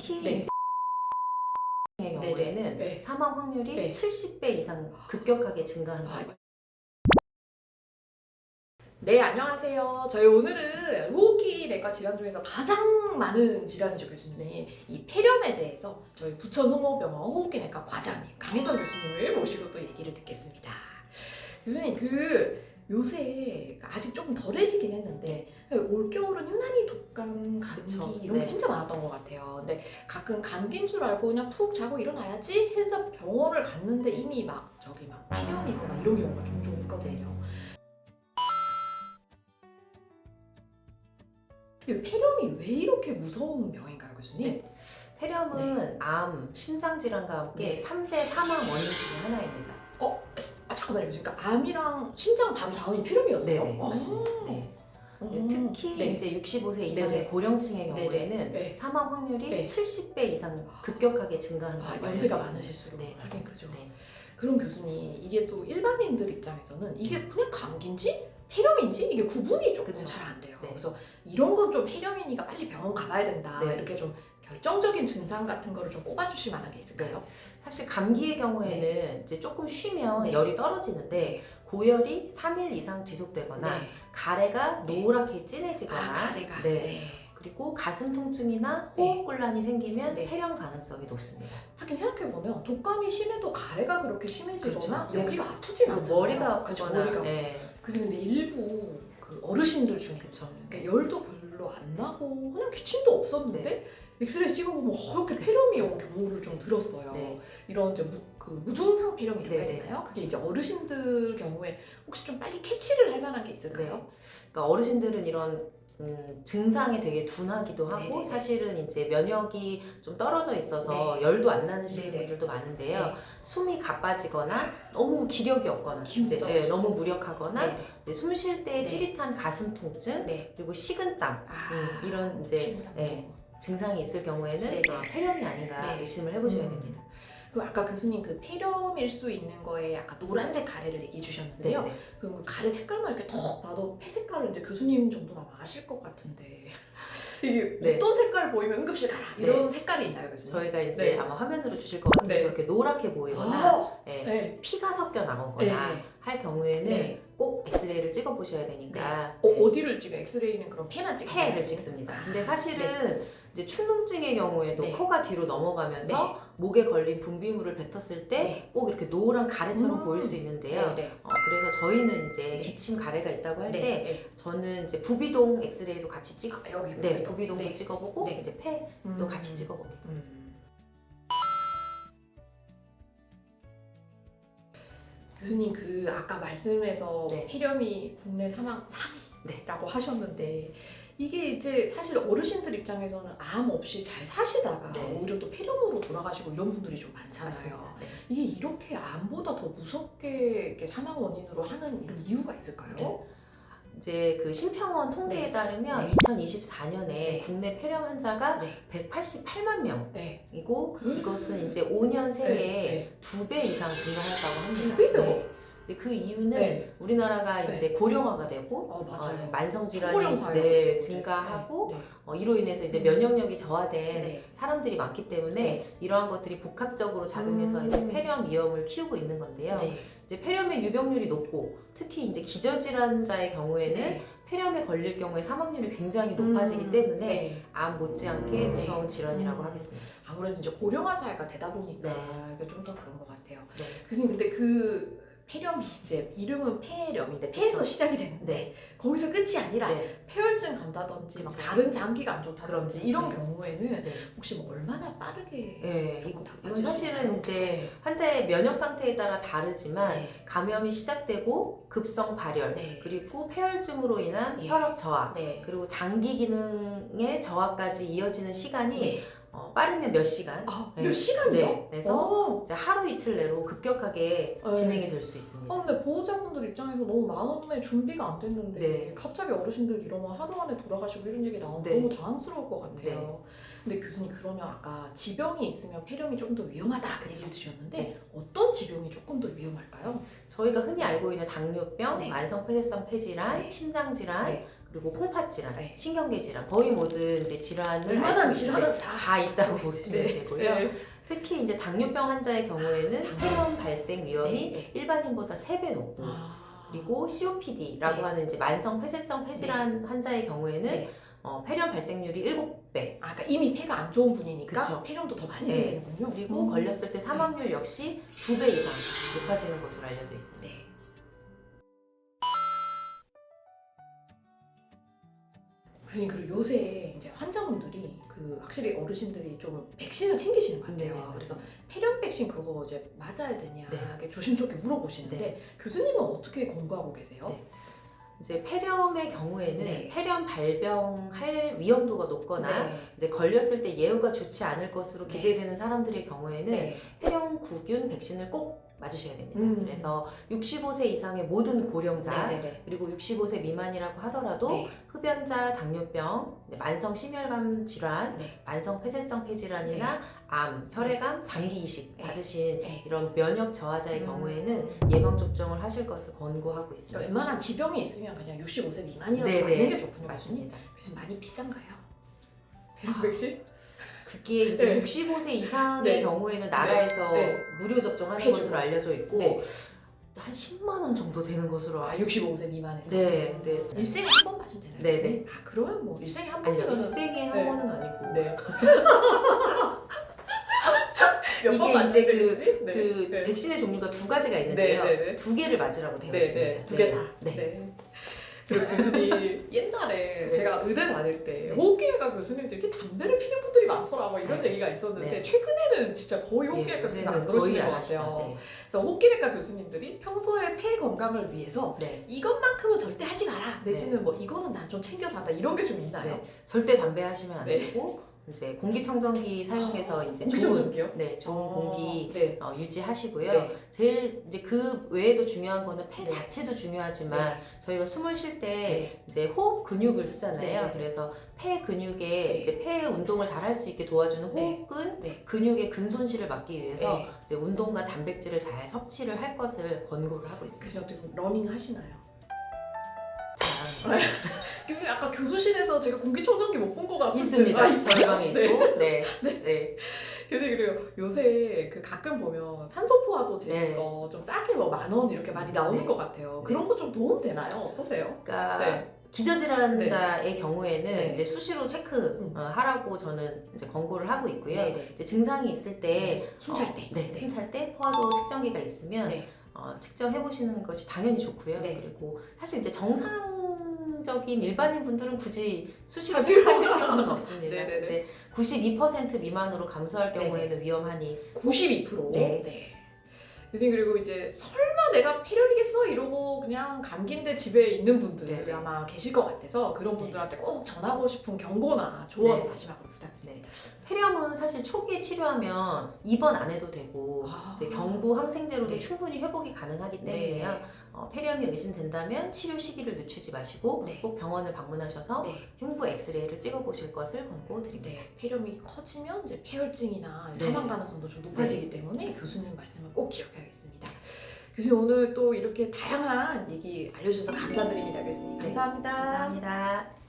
특히 네. 이제 의 네네. 경우에는 네. 사망 확률이 네. 70배 이상 급격하게 증가한다. 아, 네, 안녕하세요. 저희 오늘은 호흡기 내과 질환 중에서 가장 많은 질환이죠, 교수님. 이 폐렴에 대해서 저희 부천 홍보병원 호흡기 내과 과장님 강혜선 교수님을 모시고 또 얘기를 듣겠습니다. 교수님, 그 요새 아직 조금 덜해지긴 했는데 올겨울은 유난히 독감, 감기 그쵸. 이런 게 네. 진짜 많았던 것 같아요. 근데 가끔 감기인 줄 알고 그냥 푹 자고 일어나야지 해서 병원을 갔는데 이미 막 저기 막 폐렴이거나 이런 경우가 종종 있거든요. 이 폐렴이 왜 이렇게 무서운 병인가요, 교수님? 네. 폐렴은 암, 심장 질환과 함께 네. 3대 사망 원인 중에 하나입니다. 아 잠깐만요, 교수님. 그러니까 암이랑 심장 바로 다음이 폐렴이었어요? 네네, 아. 맞습니다. 네. 음. 특히 네. 이제 65세 이상의 네네. 고령층의 네네. 경우에는 네. 사망 확률이 네. 70배 이상 급격하게 아, 증가한다고 연세가 알려져 많으실수록 네, 하긴 맞습니다. 그죠. 네. 그럼 교수님 이게 또 일반인들 입장에서는 이게 그냥 감기인지 폐렴인지 이게 구분이 조금. 잘 안 돼요. 네. 그래서 이런 건 좀 폐렴이니까 빨리 병원 가봐야 된다. 네. 이렇게 좀 결정적인 증상 같은 거를 좀 꼽아주실 만한 게 있을까요? 사실 감기의 경우에는 이제 조금 쉬면 네. 열이 떨어지는데 고열이 3일 이상 지속되거나 네. 가래가 네. 노랗게 진해지거나 아 가래가. 네. 그리고 가슴 통증이나 네. 호흡곤란이 생기면 네. 폐렴 가능성이 높습니다. 하긴 생각해 보면 독감이 심해도 가래가 그렇게 심해지거나 그렇죠. 여기가 아프진 그리고 않잖아요. 머리가 그쵸, 아프거나 머리가. 네. 그래서 근데 일부 그 어르신들 중에 그렇죠. 그러니까 열도 별로 안 나고 그냥 기침도 없었는데 엑스레이 찍어보면 허옇게 폐렴이 온 경우를 좀 들었어요. 네. 이런 이제 무, 그 무증상 폐렴이라고 해야 네네. 되나요? 그게 이제 어르신들 경우에 혹시 좀 빨리 캐치를 할 만한 게 있을까요? 네. 그러니까 어르신들은 이런 음, 증상이 되게 둔하기도 하고 네네네. 사실은 이제 면역이 좀 떨어져 있어서 열도 안 나시는 네네. 분들도 많은데요. 네. 숨이 가빠지거나 너무 기력이 없거나 이제. 네, 너무 무력하거나 네. 숨쉴때 네. 찌릿한 가슴 통증 네. 그리고 식은땀 아, 음, 이런 이제 심하다. 네, 증상이 있을 경우에는 네네. 아, 폐렴이 아닌가 네. 의심을 해보셔야 음. 됩니다. 그 아까 교수님 그 폐렴일 수 있는 거에 약간 노란색 가래를 얘기해 주셨는데요. 네, 네. 그 가래 색깔만 이렇게 턱 봐도 폐 색깔을 이제 교수님 아마 아실 것 같은데 이게 네. 어떤 색깔 보이면 응급실 가라 이런 색깔이 있나요, 교수님? 저희가 이제 네. 아마 화면으로 주실 것 같은데 네. 저렇게 노랗게 보이거나 아, 예, 네. 피가 섞여 나오거나 네. 할 경우에는 네. 꼭 엑스레이를 찍어 보셔야 되니까 어, 네, 어 디를 찍어? 엑스레이는 그럼 폐만 찍어? 폐를 찍습니다. 아, 근데 사실은 이제 충농증의 경우에도 네. 코가 뒤로 넘어가면서 목에 걸린 분비물을 뱉었을 때꼭 네. 이렇게 노란 가래처럼 음. 보일 수 있는데요. 네, 네. 어, 그래서 저희는 이제 네. 기침 가래가 있다고 할때 네. 저는 이제 부비동 엑스레이도 같이 찍, 아, 여기 네, 부비동. 부비동도 네. 찍어보고 네. 이제 폐도 음. 같이 찍어봅니다. 음. 교수님 그 아까 말씀에서 네. 폐렴이 국내 사망 네. 3위라고 하셨는데 이게 이제 사실 어르신들 입장에서는 암 없이 잘 사시다가 네. 오히려 또 폐렴으로 돌아가시고 이런 분들이 좀 많잖아요. 네. 이게 이렇게 암보다 더 무섭게 사망 원인으로 하는 이런 이유가 있을까요? 네. 이제 그 심평원 통계에 네. 따르면 네. 2024년에 네. 국내 폐렴 환자가 네. 188만 네. 명이고 음. 이것은 이제 5년 새에 네. 두배 이상 증가했다고 합니다. 두 배요? 네. 근데 그 이유는 네. 우리나라가 네. 이제 고령화가 되고 어, 맞아요. 어, 만성 초고령 질환이 사회가 네, 되고 증가하고 네. 어, 이로 인해서 이제 음. 면역력이 저하된 네. 사람들이 많기 때문에 네. 이러한 것들이 복합적으로 작용해서 음. 이제 폐렴 위험을 키우고 있는 건데요. 네. 이제 폐렴의 유병률이 높고 특히 이제 기저질환자의 경우에는 네. 폐렴에 걸릴 경우에 사망률이 굉장히 높아지기 음, 때문에 네. 암 못지않게 무서운 질환이라고 음. 하겠습니다. 아무래도 이제 고령화 사회가 되다 보니까 네. 좀 더 그런 것 같아요. 네. 교수님 근데 그 폐렴이 이제 이름은 폐렴인데 폐에서 그쵸. 시작이 됐는데 네. 거기서 끝이 아니라 네. 폐혈증 간다든지 막 그쵸. 다른 장기가 안 좋다든지. 이런 네. 경우에는 네. 혹시 뭐 얼마나 빠르게 네. 조금 이거- 나빠질 이건 수 사실은 있나요? 이제 네. 환자의 면역 상태에 따라 다르지만 네. 감염이 시작되고 급성 발열 네. 그리고 폐혈증으로 인한 예. 혈압 저하 네. 그리고 장기 기능의 저하까지 이어지는 시간이 네. 어, 빠르면 몇 시간 아, 네. 몇 시간이요? 네. 그래서 어. 이제 하루 이틀 내로 급격하게 네. 진행이 될 수 있습니다. 아, 근데 보호자분들 입장에서 너무 마음의 준비가 안 됐는데 네. 갑자기 어르신들 이러면 하루 안에 돌아가시고 이런 얘기 나오면 네. 너무 당황스러울 것 같아요. 근데 교수님 그러면 아까 지병이 있으면 폐렴이 조금 더 위험하다 그 얘기를 드셨는데 네. 어떤 지병이 조금 더 위험할까요? 저희가 흔히 알고 있는 당뇨병, 네. 만성 폐쇄성 폐질환, 네. 심장 질환, 네. 그리고 콩팥 질환, 네. 신경계 질환 거의 모든 이제 질환을 웬만한 있는데 질환은 다. 다 있다고 보시면 네. 되고요. 네. 특히 이제 당뇨병 환자의 경우에는 폐렴 발생 위험이 네. 일반인보다 3배 높고 아. 그리고 COPD라고 네. 하는 이제 만성 폐쇄성 폐질환 환자의 경우에는 네. 어, 폐렴 발생률이 7배 아, 그러니까 이미 폐가 안 좋은 분이니까 그쵸. 폐렴도 더 많이 네. 생기는군요. 그리고 음. 걸렸을 때 사망률 역시 2배 이상 높아지는 것으로 알려져 있습니다. 네. 교수님 그리고 요새 이제 환자분들이 그 확실히 어르신들이 좀 백신을 챙기시는 것 같아요. 네, 그래서. 폐렴 백신 그거 이제 맞아야 되냐 네. 이렇게 조심스럽게 물어보시는데 교수님은 어떻게 권고하고 계세요? 네. 이제 폐렴의 경우에는 네. 폐렴 발병할 위험도가 높거나 네. 이제 걸렸을 때 예후가 좋지 않을 것으로 네. 기대되는 사람들의 경우에는 네. 폐렴 구균 백신을 꼭 맞으셔야 됩니다. 음. 그래서 65세 이상의 모든 고령자 네. 네. 그리고 65세 미만이라고 하더라도 네. 흡연자, 당뇨병, 만성 심혈관 질환, 네. 만성 폐쇄성 폐질환이나 암, 혈액암, 장기 이식 네. 받으신 네. 이런 면역 저하자의 음. 경우에는 예방 접종을 하실 것을 권고하고 그러니까 있습니다. 웬만한 지병이 있으면 그냥 65세 미만이라고 네, 맞는 네. 게 좋군요. 맞습니다. 교수님 많이 비싼가요? 폐렴 백신? 그게 이제 네. 65세 이상의 네. 경우에는 나라에서 네. 무료 접종하는 해주고. 것으로 알려져 있고 네. 한 10만 원 정도 되는 것으로 아 알고 65세 미만에서? 네, 네. 일생에 한 번 맞으면 되나요? 네, 교수님? 아 그러면 뭐 일생에 한 아니요 번이면 일생에 한 네. 번은 아니고 네. 이게 몇번 이제 맞는데 그-? 네. 그 네. 백신의 종류가 두 가지가 있는데요. 네, 네, 네. 두 개를 맞으라고 되어 네, 있습니다. 네, 두 개 다. 네. 네. 그리고 교수님 옛날에 네. 제가 의대 다닐 때 네. 호흡기내과 교수님들 이렇게 담배를 피는 분들이 많더라 뭐 이런 네. 얘기가 있었는데 네. 최근에는 진짜 거의 예, 호흡기내과 교수님 안 그러시는 것. 같아요. 그래서 호흡기내과 교수님들이 평소에 폐 건강을 위해서 네. 네. 이것만큼은 절대 하지 마라 내지는 뭐 이거는 난 좀 챙겨서 한다 이런 게 좀 있나요? 네. 절대 담배 하시면 안 네. 되고 이제 공기청정기 사용해서 이제 좋은 공기청정기요? 네 좋은 어, 공기 네. 어, 유지하시고요. 네. 제일 이제 그 외에도 중요한 거는 폐 네. 자체도 중요하지만 저희가 숨을 쉴때 네. 이제 호흡 근육을 쓰잖아요. 네, 네. 그래서 폐 근육에 네. 이제 폐 운동을 잘 할 수 있게 도와주는 네. 호흡근 네. 근육의 근손실을 막기 위해서 네. 이제 운동과 단백질을 잘 섭취를 할 것을 권고를 하고 있습니다. 교수님 어떻게 러닝 하시나요? 교수실에서 제가 공기청정기 못 본 것 같은데 있습니다. 아, 있어요? 저희 방에 네. 있고, 네, 네, 교수님 그래요. 요새 그 가끔 보면 산소포화도 네. 되는 거좀 싸게 뭐 만 원 이렇게 많이 나오는 네. 것 같아요. 네. 그런 거 좀 도움 되나요? 어떠세요? 그러니까 네. 기저질환자의 경우에는 네. 이제 수시로 체크 음. 어, 하라고 저는 이제 권고를 하고 있고요. 네네. 이제 증상이 있을 때 숨찰 어, 때. 네, 숨찰 때 포화도 측정기가 있으면 네. 어, 측정해 보시는 것이 당연히 좋고요. 네. 그리고 사실 이제 정상 적인 일반인 분들은 굳이 수시로 체크하실 필요는 없습니다. 네네네. 근데 92% 미만으로 감소할 네네. 경우에는 위험하니 92%. 네. 교수님 그리고 이제 설마 내가 폐렴이겠어 이러고 그냥 감기인데 집에 있는 분들 네. 이 아마 계실 것 같아서 그런 분들한테 꼭 전하고 싶은 경고나 조언 네. 마지막으로 부탁드립니다. 네. 폐렴은 사실 초기에 치료하면 입원 안 해도 되고 아. 이제 경부 항생제로도 네. 충분히 회복이 가능하기 네. 때문에요. 어, 폐렴이 의심된다면 치료 시기를 늦추지 마시고 네. 꼭 병원을 방문하셔서 네. 흉부 엑스레이를 찍어보실 것을 권고드립니다. 네, 폐렴이 커지면 이제 폐혈증이나 네. 사망 가능성도 좀 높아지기 때문에 교수님 말씀을 꼭 기억해야겠습니다. 교수님 오늘 또 이렇게 다양한 얘기 알려주셔서 감사드립니다, 교수님. 네, 감사합니다. 감사합니다.